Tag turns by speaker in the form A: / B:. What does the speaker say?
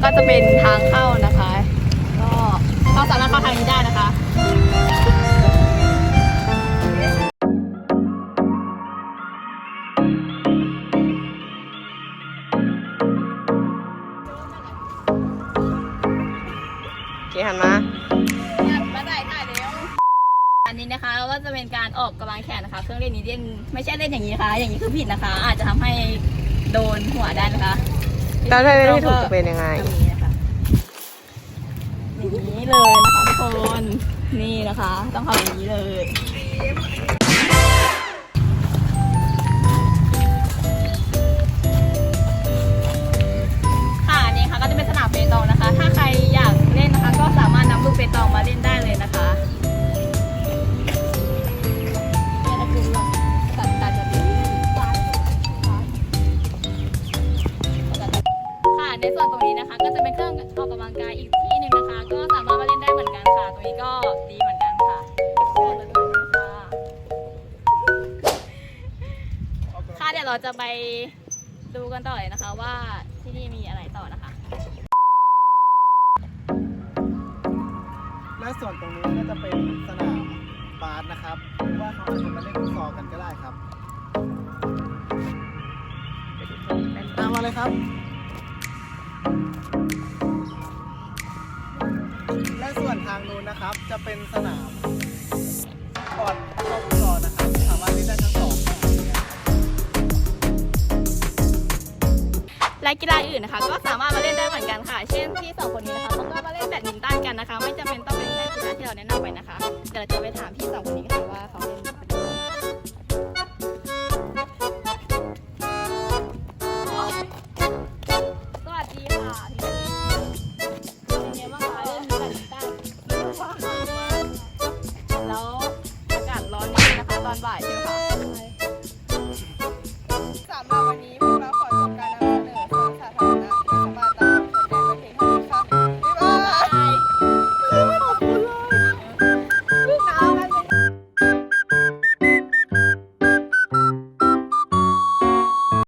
A: เป็นทางเข้านะคะ ก็เราสามารถเข้าทางนี้ได้นะคะ
B: โอเคหันมา
A: มาได้ค่ะเดี๋ยวอันนี้นะคะก็จะเป็นการออกกำลังแขนนะคะ เครื่องเล่นนี้เล่นไม่ใช่เล่นอย่างนี้นะคะ อย่างนี้คือผิดนะคะ อาจจะทำให้โดนหัวได้นะคะ
B: แล้วถ้าได้ที่ถูกจะเป็นยังไง
A: อย่างนี้นะคะอย่างนี้เลยนะคะทุกคน นี่นะคะ ต้องทำอย่างนี้เลย ในส่วนตรงนี้นะคะ ก็จะเป็นเครื่องออกกำลังกายอีกที่หนึ่งนะคะ ก็สามารถมาเล่นได้เหมือนกันค่ะ ตรงนี้ก็ดีเหมือนกันค่ะเชิญเลยค่ะค่ะเดี๋ยวเราจะไปดูกันต่อเลยนะคะว่าที่นี่มีอะไรต่อนะคะ
C: และส่วนตรงนี้ก็จะเป็นสนามบาสนะครับหรือว่าเขาอาจจะมาเล่นฟุตซอลกันก็ได้ครับตามมาเลยครับ และส่วนทางนู้นนะครับ จะเป็นสนามบอลฟุตซอลนะครับ สามารถเล่นได้ทั้งสองอย่างเลยนะครับ
A: และกีฬาอื่นนะคะ ก็สามารถมาเล่นได้เหมือนกันค่ะ เช่นที่สองคนนี้นะคะเขาก็มาเล่นแบดมินตันกันนะคะ ไม่จำเป็นต้องเป็นแค่กีฬาที่เราแนะนำไปนะคะเดี๋ยวเราจะไปถามพี่สองคนนี้ค่ะว่าเขาเล่น แล้วอากาศร้อนนิดนึงนะคะ ตอนบ่ายใช่ไหมคะ